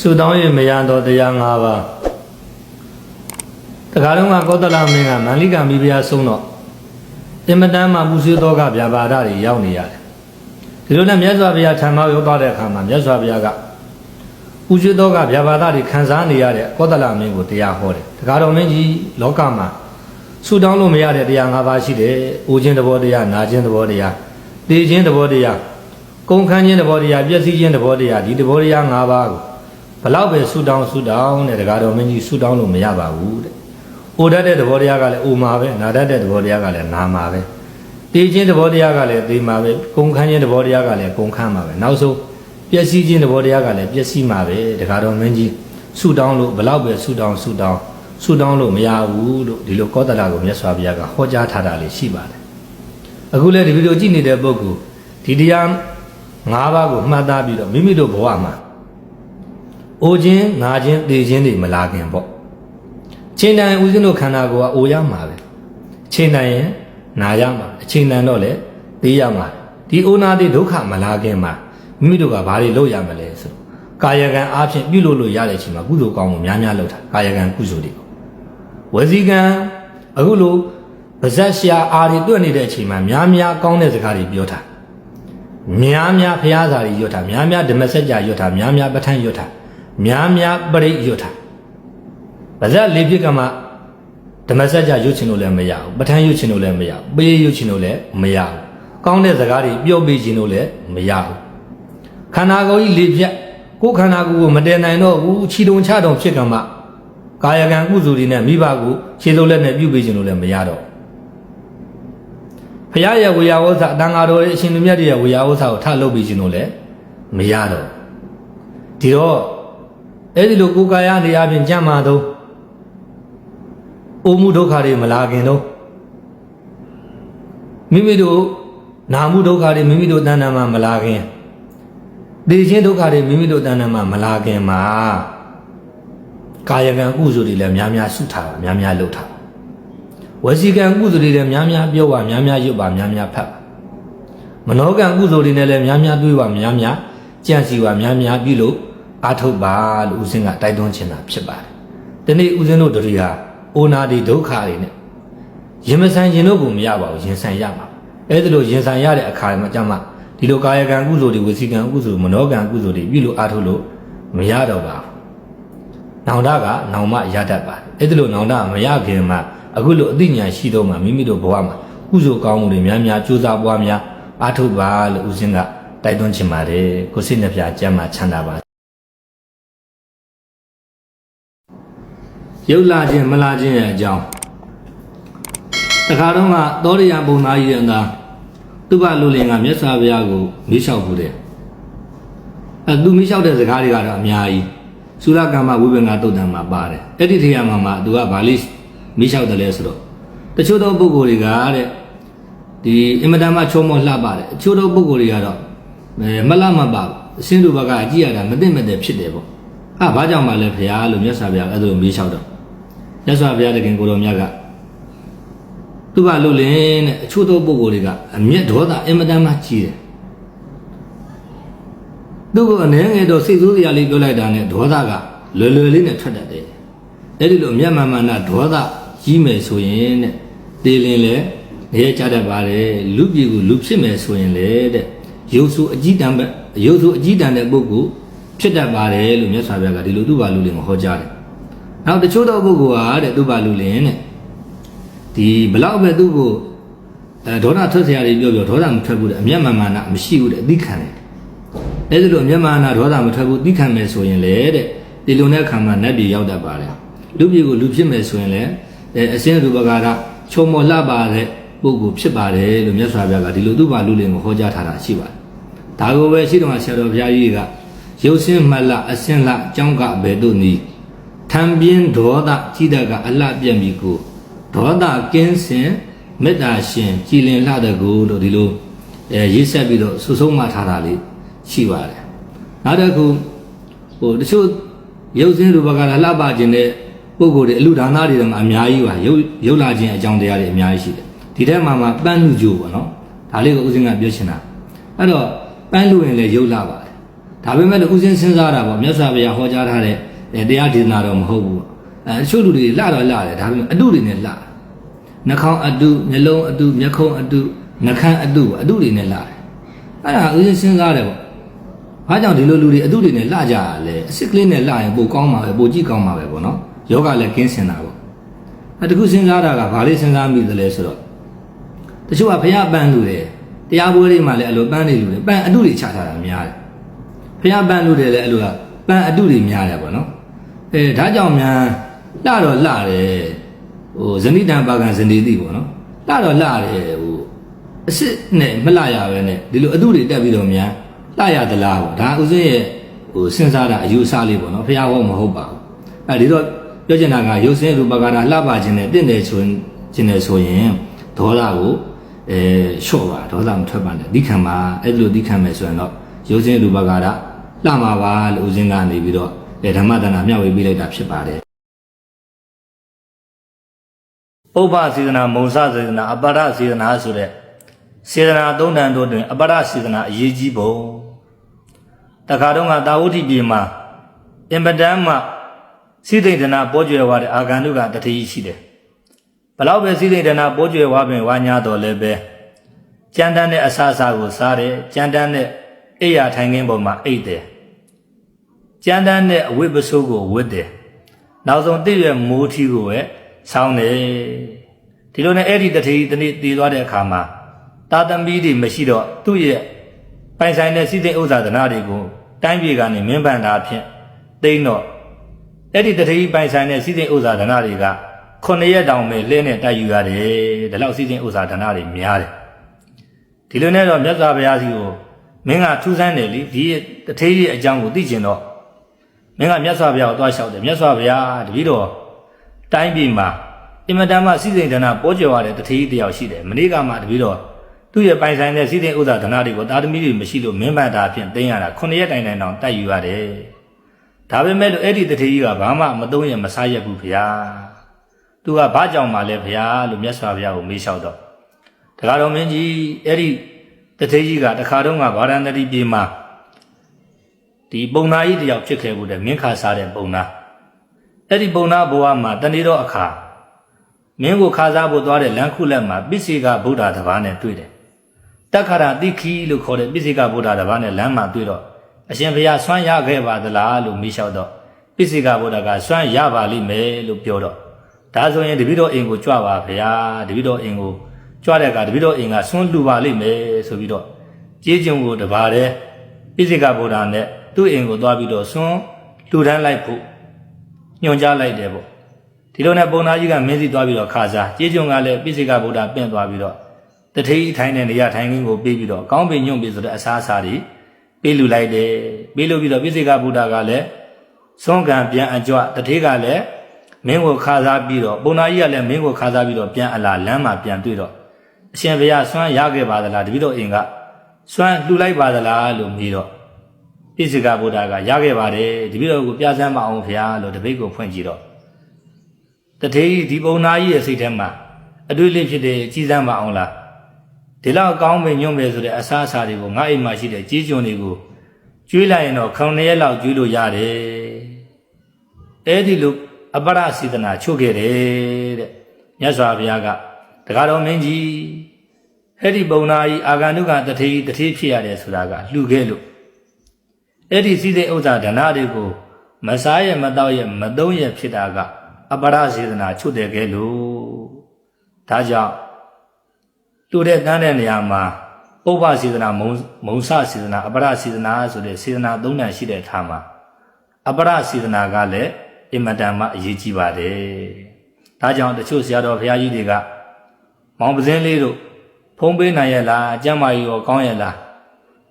ဆုတောင်းရင်မရတော့တရား၅ပါးတခါတော့ကကောသလမင်းကမန္လိကမိဖုရားဆုံးတော့တင်မတန်းမှာပူဆွေးသောကဗျာပါဒတွေရောက်နေရတယ်ဒီလိုနဲ့မြတ်စွာဘုရားထံမှာရောက်သွားတဲ့အခါမှာမြတ်စွာဘုရားကပူဆွေးသောကဗျာပါဒတွေခံစားနေရတဲ့ကောသလမင်းကိုတရားဟောတယ်တခါတော့မင်းကြီးလောကမှာဆုတောင်းလို့မရတဲ့တရား၅ပါးရှိတယ်။အိုခြင်းသဘောတရား၊နာခြင်းသဘောတရား၊သိခြင်းသဘောတရား၊ကုန်ခန်းခြင်းသဘောတရား၊ပျက်စီးခြင်းသဘောတရားဒီသဘောတရား၅ပါးကို ဘလောက်ပဲဆုတောင်းဆုတောင်းတဲ့တကားတော်မင်းကြီးဆုတောင်းလို့မရပါဘူးတဲ့။အိုတတ်တဲ့သဘောတရားကလည်းအိုမှာပဲနာတတ်တဲ့သဘောတရားကလည်းနာမှာပဲ။သိခြင်းသဘောတရားကလည်းသိမှာပဲ။ကုန်ခန်းခြင်းသဘောတရားကလည်းကုန်ခန်းမှာပဲ။နောက်ဆုံးပျက်စီးခြင်းသဘောတရားကလည်းပျက်စီးမှာပဲတကားတော်မင်းကြီးဆုတောင်းလို့ဘလောက်ပဲဆုတောင်းဆုတောင်းဆုတောင်းလို့မရဘူးလို့ဒီလိုကောသလကိုမြတ်စွာဘုရားကဟောကြားထားတာလေးရှိပါတယ်။အခုလည်းဒီဗီဒီယိုကြည့်နေတဲ့ပုဂ္ဂိုလ်ဒီတရား၅ပါးကိုမှတ်သားပြီးတော့မိမိတို့ဘဝမှာ အိုခြင်းငါခြင်းသိခြင်းတွေမလာခင်ပေါ့ချိန်တိုင်းဦးဇင်းတို့ခန္ဓာကိုယ်ကအိုရမှာပဲချိန်တိုင်းရင်နာရမှာအချိန်တန်တော့လေသိရမှာဒီအိုနာတိဒုက္ခမလာခင်မှာမိမိတို့ကဘာတွေလုပ်ရမလဲဆိုတော့ကာယကံအားဖြင့်ပြုလုပ်လို့ရတဲ့အချိန်မှာကုသိုလ်ကောင်းမှုများများလုပ်တာကာယကံကုသိုလ်တွေဝစီကံအခုလိုပါဇက်ရှာအားတွေတွက်နေတဲ့အချိန်မှာများများကောင်းတဲ့စကားတွေပြောတာများများဖျားစာတွေရွတ်တာများများဓမ္မစကြာရွတ်တာများများပဋ္ဌာန်းရွတ်တာ များများပရိတ်ရွတ်တာပါဇက်လေးဖြစ်ကမှဓမ္မစကြာရွတ်ချင်လို့လည်းမရဘူးပဋ္ဌာန်းရွတ်ချင်လို့လည်းမရဘူးပေးရွတ်ချင်လို့လည်းမရဘူးကောင်းတဲ့စကားတွေပြောပေးချင်လို့လည်းမရဘူးခန္ဓာကိုယ်ကြီးလေးပြက်ကိုယ်ခန္ဓာကိုယ်ကိုမတည်နိုင်တော့ဘူးခြေတုံချတုံဖြစ်ကမှကာယကံကုသိုလ်တွေနဲ့မိဘကိုခြေစုပ်လက်နဲ့ပြုပေးခြင်းလို့လည်းမရတော့ဖရာရဲ့ဝေယဝဇ္ဇအတန်ဃာတော်ရဲ့အရှင်လူမြတ်တွေရဲ့ဝေယဝဇ္ဇကိုထလုပ်ပေးခြင်းလို့လည်းမရတော့ဒီတော့ အဲ့ဒီလိုကိုယ်ကာယနေအပြင်ကြံ့မာတော့အိုမှုဒုက္ခတွေမလာခင်တော့မိမိတို့နာမှုဒုက္ခတွေမိမိတို့တဏ္ဍာမှာမလာခင်ဒီချင်းဒုက္ခတွေမိမိတို့တဏ္ဍာမှာမလာခင်မှာကာယကံကုသိုလ်တွေလည်းများများဆုထားပါများများလုပ်ထားပါဝစီကံကုသိုလ်တွေလည်းများများပြောပါများများရွတ်ပါများများဖတ်ပါမနောကံကုသိုလ်တွေနဲ့လည်းများများတွေးပါများများကြံ့စီပါများများပြုလို့ အားထုတ်ပါလို့ဦးဇင်းကတိုက်တွန်းချင်တာဖြစ်ပါတယ်ဒီနေ့ဦးဇင်းတို့တို့တွေဟာအိုနာဒီဒုက္ခတွေနဲ့ရင်မဆိုင်ရင်တို့ကိုမရပါဘူးရင်ဆိုင်ရမှာအဲ့ဒါလို့ရင်ဆိုင်ရတဲ့အခါမှာကြမှာဒီလိုကာယကံကုသိုလ်တွေဝစီကံကုသိုလ်မနောကံကုသိုလ်တွေပြုလို့အားထုတ်လို့မရတော့ပါဘူးနောင်တကနောင်မရတတ်ပါတယ်အဲ့ဒါလို့နောင်တမရခင်မှာအခုလိုအသိဉာဏ်ရှိတော့မှမိမိတို့ဘဝမှာကုသိုလ်ကောင်းမှုတွေများများကြိုးစားပွားများအားထုတ်ပါလို့ဦးဇင်းကတိုက်တွန်းချင်ပါတယ်ကိုစိတ်နှပြကျမ်းမှာချမ်းသာပါ ရုပ်လာခြင်းမလာခြင်းရဲ့အကြောင်းတခါတော့ကသောရိယဘုံသားကြီးရဲ့အသာသူ့ဘလူလင်ကမြတ်စွာဘုရားကိုမေးလျှောက်ဘူးတဲ့အဲသူမေးလျှောက်တဲ့စကားတွေကတော့အများကြီးသုရကမ္မဝိပင်္ဂတုတ်တံမှာပါတယ်အဲ့ဒီထေရမှာမှာသူကဗာလိမေးလျှောက်တယ်လဲဆိုတော့တချို့သောပုဂ္ဂိုလ်တွေကတဲ့ဒီအင်မတန်မှချုံမောလှပါတယ်အချို့သောပုဂ္ဂိုလ်တွေကတော့အဲမလှမပါဘူးအစင်းတို့ဘကအကြည့်ရတာမသိမသိဖြစ်တယ်ပေါ့အာဘာကြောင့်မှလဲဖရာလို့မြတ်စွာဘုရားအဲ့လိုမေးလျှောက်တော့ မြတ်စွာဘုရားတခင်ကိုတော်မြတ်ကသူ့ဘာလို့လဲတဲ့အချို့သောပုဂ္ဂိုလ်တွေကအမျက်ဒေါသအင်မတန်မှကြီးတယ်သူ့ကိုအနေငယ်တော့စိတ်ဆိုးစရာလေးပြောလိုက်တာနဲ့ဒေါသကလွယ်လွယ်လေးနဲ့ထွက်တတ်တယ်အဲ့ဒီလိုအမျက်မှန်မှန်နဲ့ဒေါသကြီးမယ်ဆိုရင်တဲ့တေလင်လဲနေရကြတတ်ပါတယ်လူပြည်ကိုလူဖြစ်မယ်ဆိုရင်လေတဲ့ရုပ်ဆိုးအကြီးတန်းပဲရုပ်ဆိုးအကြီးတန်းတဲ့ပုဂ္ဂိုလ်ဖြစ်တတ်ပါတယ်လို့မြတ်စွာဘုရားကဒီလိုသူ့ဘာလူလင်ကိုဟောကြားတယ် နောက်တချို့သောပုဂ္ဂိုလ်ဟာတဲ့သူ့ဘာလူလင်းတဲ့ဒီဘလောက်ပဲသူ့ကိုအဲဒေါသထွက်စရာတွေပြောပြောဒေါသမထွက်ဘူးတဲ့အမျက်မှန်မှန်တာမရှိဘူးတဲ့အသိခံတယ်အဲဒါလိုအမျက်မှန်တာဒေါသမထွက်ဘူးသိခံမယ်ဆိုရင်လေတဲ့ဒီလိုနဲ့ခံမှာနတ်ပြည်ရောက်တတ်ပါလေလူပြည်ကိုလူဖြစ်မယ်ဆိုရင်လေအဲအစင်းရူပကာရချုံမော်လှပါတဲ့ပုဂ္ဂိုလ်ဖြစ်ပါတယ်လို့မြတ်စွာဘုရားကဒီလိုသူ့ဘာလူလင်းကိုဟောကြားထားတာရှိပါတယ်ဒါကိုပဲရှိတော်မှာဆရာတော်ဘုရားကြီးကရုပ်စင်းမှတ်လအစင်းလအကြောင်းကဘယ်သို့နည်း ထံပြင်းဒေါသကြီးတတ်ကအလှပြက်မိကိုဒေါသကင်းစင်မေတ္တာရှင်ကြည်လင်လှတဲ့ကိုလို့ဒီလိုအဲရေးဆက်ပြီးတော့ဆုဆုံးမထားတာလေးရှိပါတယ်။နောက်တစ်ခုဟိုတချို့ရုပ်စင်းရူပကာရလှပခြင်းတဲ့ပုဂ္ဂိုလ်တွေအလူဒါနတွေမှာအများကြီးပါရုပ်ရုပ်လာခြင်းအကြောင်းတရားတွေအများကြီးရှိတယ်ဒီထဲမှာမှပန်းလူကြိုးပေါ့နော်ဒါလေးကိုဦးစင်းကပြောချင်တာအဲ့တော့ပန်းလူရင်လည်းရုပ်လာပါတယ်တဒါပေမဲ့လည်းဥစဉ်စဉ်းစားတာပေါ့မြတ်စွာဘုရားဟောကြားထားတဲ့အဲ တရားဒေသနာတော့မဟုတ်ဘူးပေါ့အဲအချို့လူတွေလှတော့လှတယ်ဒါပေမဲ့အတုတွေနဲ့လှနှာခေါင်းအတုမျက်လုံးအတုမျက်ခုံးအတုနှာခမ်းအတုပေါ့အတုတွေနဲ့လှတယ်အဲ့ဒါဥစဉ်စဉ်းစားတယ်ပေါ့ဘာကြောင့်ဒီလိုလူတွေအတုတွေနဲ့လှကြရလဲအစ်စ်ကလေးနဲ့လှရင်ပိုကောင်းမှာပဲပိုကြည့်ကောင်းမှာပဲပေါ့နော်ယောဂလည်းကင်းစင်တာပေါ့အဲတခုစဉ်းစားတာကဘာလေးစဉ်းစားမိသလဲဆိုတော့တချို့ကဘုရားပန်းလူတယ်တရားပွဲတွေမှာလည်းအလိုပန်းနေလူတယ်ပန်းအတုတွေချထားတာများတယ်ဘုရားပန်းလူတယ်လည်းအလိုကပန်းအတုတွေများတယ်ပေါ့နော် အဲဒါကြောင့်များလှတော့လှတယ်ဟိုဇဏိတံပါကံဇဏိတိပေါ့နော်လှတော့လှတယ်ဟိုအစ်စ်နဲ့မလှရပဲနဲ့ဒီလိုအတုတွေတက်ပြီးတော့များလှရသလားပေါ့ဒါဥစဉ်ရဲ့ဟိုစဉ်းစားတာအယူအဆလေးပေါ့နော်ဘုရားဟောမဟုတ်ပါဘူးအဲဒီတော့ပြောချင်တာကရုပ်စင်းရူပကာရလှပခြင်းနဲ့တင့်တယ်ဆိုရင်ခြင်းနဲ့ဆိုရင်ဒေါသကိုအဲလျှော့ပါဒေါသမထွက်ပါနဲ့ဒီခံပါအဲ့လိုဒီခံမယ်ဆိုရင်တော့ရုပ်စင်းရူပကာရလှမှာပါလို့ဦးစင်းကနေပြီးတော့အဲ ဓမ္မတဏမျှဝေပေးလိုက်တာဖြစ်ပါတယ်ပုပ္ပစေဒနာမုံစစေဒနာအပရစေဒနာဆိုတဲ့စေဒနာသုံးတန်တို့တွင်အပရစေဒနာအရေးကြီးပုံတခါတော့ကတာဝတိပြေမှာအင်ပဒံမှာစိသိဒနာပေါ်ကျွယ်ဝတဲ့အာဂန္တုကတတိရှိတယ်ဘလောက်ပဲစိသိဒနာပေါ်ကျွယ်ဝပင်ဝါညာတော်လည်းပဲကြမ်းတမ်းတဲ့အဆအစာကိုစားတယ်ကြမ်းတမ်းတဲ့အိယာထိုင်ခင်းပေါ်မှာအိတ်တယ် ကြမ်းတမ်းတဲ့အဝိပစိုးကိုဝတ်တယ်နောက်ဆုံးတည့်ရမိုးထီကိုပဲဆောင်းတယ်ဒီလိုနဲ့အဲ့ဒီတတိတနေ့တည်သွားတဲ့အခါမှာတာသမီတွေမရှိတော့သူ့ရဲ့ပိုင်ဆိုင်တဲ့စိသိဥစ္စာဒနာတွေကိုတိုင်းပြည်ကနေမင်းပန်တာဖြင့်တိမ့်တော့အဲ့ဒီတတိပိုင်ဆိုင်တဲ့စိသိဥစ္စာဒနာတွေကခုနှစ်ရက်တောင်ပဲလဲနဲ့တိုက်ယူရတယ်ဒါလောက်စိသိဥစ္စာဒနာတွေများတယ်ဒီလိုနဲ့တော့မြတ်စွာဘုရားစီကိုမင်းကထူးဆန်းတယ်လေဒီတထေးကြီးအကြောင်းကိုသိကျင်တော့ မင်းကမြတ်စွာဘုရားကိုသွားလျှောက်တယ်မြတ်စွာဘုရားတပည့်တော်တိုင်းပြည်မှာအင်မတန်မှစိစိန်ဒနာပေါ်ကျော်ရတဲ့တထေးကြီးတယောက်ရှိတယ်မနေ့ကမှတပည့်တော်သူ့ရဲ့ပိုင်ဆိုင်တဲ့စိစိန်ဥစ္စာဒနာတွေကိုတာသမီတွေမရှိလို့မင်းပန်တာဖြင့်တင်းရတာခုနှစ်ရက်တိုင်တိုင်တောင်တိုက်ယူရတယ်ဒါပေမဲ့လို့အဲ့ဒီတထေးကြီးကဘာမှမသုံးရမစားရဘူးဗျာသူကဘာကြောင့်မှလဲဗျာလို့မြတ်စွာဘုရားကိုမေးလျှောက်တော့တခါတော်မင်းကြီးအဲ့ဒီတထေးကြီးကတခါတော့ကဗာရဏတိပြေမှာ ဒီပုံနာကြီးတယောက်ဖြစ်ခဲ့ဘူးတဲ့မင်းခါစားတဲ့ပုံနာအဲ့ဒီပုံနာဘဝမှာတနေ့တော့အခါမင်းကိုခါစားဖို့သွားတဲ့လမ်းခုလက်မှာပိစိကဗုဒ္ဓတပါးနဲ့တွေ့တယ်တက္ခရာတိခီလို့ခေါ်တဲ့ပိစိကဗုဒ္ဓတပါးနဲ့လမ်းမှာတွေ့တော့အရှင်ဘုရားဆွမ်းရခဲ့ပါသလားလို့မေးလျှောက်တော့ပိစိကဗုဒ္ဓကဆွမ်းရပါလိမ့်မယ်လို့ပြောတော့ဒါဆိုရင်တပည့်တော်အိမ်ကိုကြွပါဗျာတပည့်တော်အိမ်ကိုကြွတဲ့အခါတပည့်တော်အိမ်ကဆွမ်းလှူပါလိမ့်မယ်ဆိုပြီးတော့ကြေးကျုံကိုတပါးတဲ့ပိစိကဗုဒ္ဓနဲ့ သူ့အိမ်ကိုသွားပြီးတော့ဆွမ်းလှူဒန်းလိုက်ဖို့ညွှန်ကြားလိုက်တယ်ပေါ့ဒီလိုနဲ့ပုံသားကြီးကမင်းစီသွားပြီးတော့ခါစားကြေးကျုံကလည်းပိစိကဗုဒ္ဓပင့်သွားပြီးတော့တထေးထိုင်းတဲ့နေရာထိုင်းခင်းကိုပေးပြီးတော့ကောင်းပင်ညွန့်ပြီးဆိုတဲ့အစားအစာတွေပေးလူလိုက်တယ်ပေးလို့ပြီးတော့ပိစိကဗုဒ္ဓကလည်းဆွမ်းကံပြန်အကြွတထေးကလည်းမင်းကိုခါစားပြီးတော့ပုံသားကြီးကလည်းမင်းကိုခါစားပြီးတော့ပြန်အလာလမ်းမှာပြန်တွေ့တော့အရှင်ဘုရားဆွမ်းရခဲ့ပါသလားတပည့်တော်အိမ်ကဆွမ်းလှူလိုက်ပါသလားလို့မေးတော့ ပိစိကဗုဒ္ဓကရခဲ့ပါတယ်တပည့်တော်ကိုပြဆန်းမအောင်ဖျားလို့တပိတ်ကိုဖွင့်ကြည့်တော့တထေးဒီပုံသားကြီးရဲ့စိတ်ထဲမှာအတွေ့လေးဖြစ်တဲ့ကြီးစမ်းမအောင်လားဒီလောက်ကောင်းပင်ညွန့်ပဲဆိုတဲ့အစားအစာတွေကိုငါအိမ်မှာရှိတဲ့ကြီးကျွန်းတွေကိုကျွေးလိုက်ရင်တော့ခေါင်းနှစ်ရက်လောက်ကျွေးလို့ရတယ်အဲ့ဒီလိုအပရစေတနာချုပ်ခဲ့တယ်တဲ့မြတ်စွာဘုရားကတကားတော်မင်းကြီးအဲ့ဒီပုံနာကြီးအာဂန္တုကတထေးတထေးဖြစ်ရတယ်ဆိုတာကလှူခဲ့လို့ အဲ့ဒီစီးတဲ့ဥစ္စာဓနာတွေကိုမစားရမတော့ရမသုံးရဖြစ်တာကအပရစေတနာချုပ်တယ်ခဲ့လို့ဒါကြောင့်တူတဲ့တန်းတဲ့နေရာမှာပုပ္ပစေတနာမုံမုံစစေတနာအပရစေတနာဆိုတဲ့စေတနာသုံးတန်ရှိတဲ့ထားမှာအပရစေတနာကလည်းအင်မတန်မှအရေးကြီးပါတယ်။ဒါကြောင့်တချို့ဆရာတော်ဘုရားကြီးတွေကမောင်ပစင်းလေးတို့ဖုံးပေးနိုင်ရဲ့လားအကျမ်းမာကြီးရောကောင်းရဲ့လား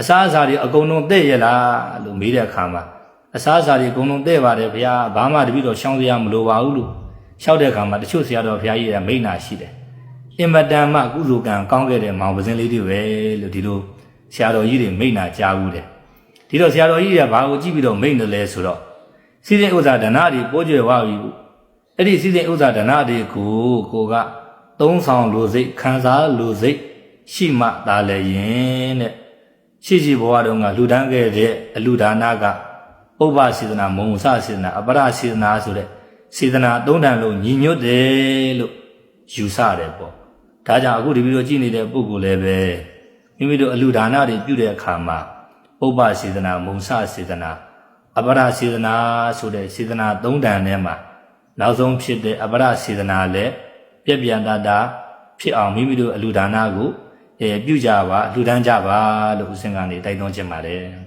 အစားအစာတွေအကုန်လုံးတဲ့ရဲ့လားလို့မေးတဲ့အခါမှာအစားအစာတွေအကုန်လုံးတဲ့ပါတယ်ဘုရားဘာမှတပိတော့ရှောင်းစရာမလိုပါဘူးလို့လျှောက်တဲ့အခါမှာတချို့ဆရာတော်ဘုရားကြီးကမိန့်နာရှိတယ်။အင်မတန်မှကုသိုလ်ကံကောင်းခဲ့တဲ့မောင်ပစင်းလေးတွေပဲလို့ဒီလိုဆရာတော်ကြီးတွေမိန့်နာကြားဘူးတယ်။ဒီတော့ဆရာတော်ကြီးတွေကဘာကိုကြည့်ပြီးတော့မိန့်တယ်လဲဆိုတော့စီစဉ်ဥစ္စာဒနာတွေပိုးကျွယ်ဝပြီအဲ့ဒီစီစဉ်ဥစ္စာဒနာတွေကိုကိုကသုံးဆောင်လူစိတ်ခံစားလူစိတ်ရှိမှသာလည်းယင်တဲ့ ရှိရှိဘဝတုန်းကလှူဒန်းခဲ့တဲ့အလှူဒါနကဥပ္ပစေတနာမုံစစေတနာအပရစေတနာဆိုတဲ့စေတနာသုံးတန်လုံးညီညွတ်တယ်လို့ယူဆတယ်ပေါ့ဒါကြောင့်အခုဒီဗီဒီယိုကြည့်နေတဲ့ပုဂ္ဂိုလ်လည်းပဲမိမိတို့အလှူဒါနတွေပြုတဲ့အခါမှာဥပ္ပစေတနာမုံစစေတနာအပရစေတနာဆိုတဲ့စေတနာသုံးတန်ထဲမှာနောက်ဆုံးဖြစ်တဲ့အပရစေတနာလည်းပြည့်ပြန့်တတ်တာဖြစ်အောင်မိမိတို့အလှူဒါနကိုအဲ ပြုကြပါအလှူဒန်းကြပါလို့ဦးစင်ကနေတိုက်တွန်းချင်ပါတယ်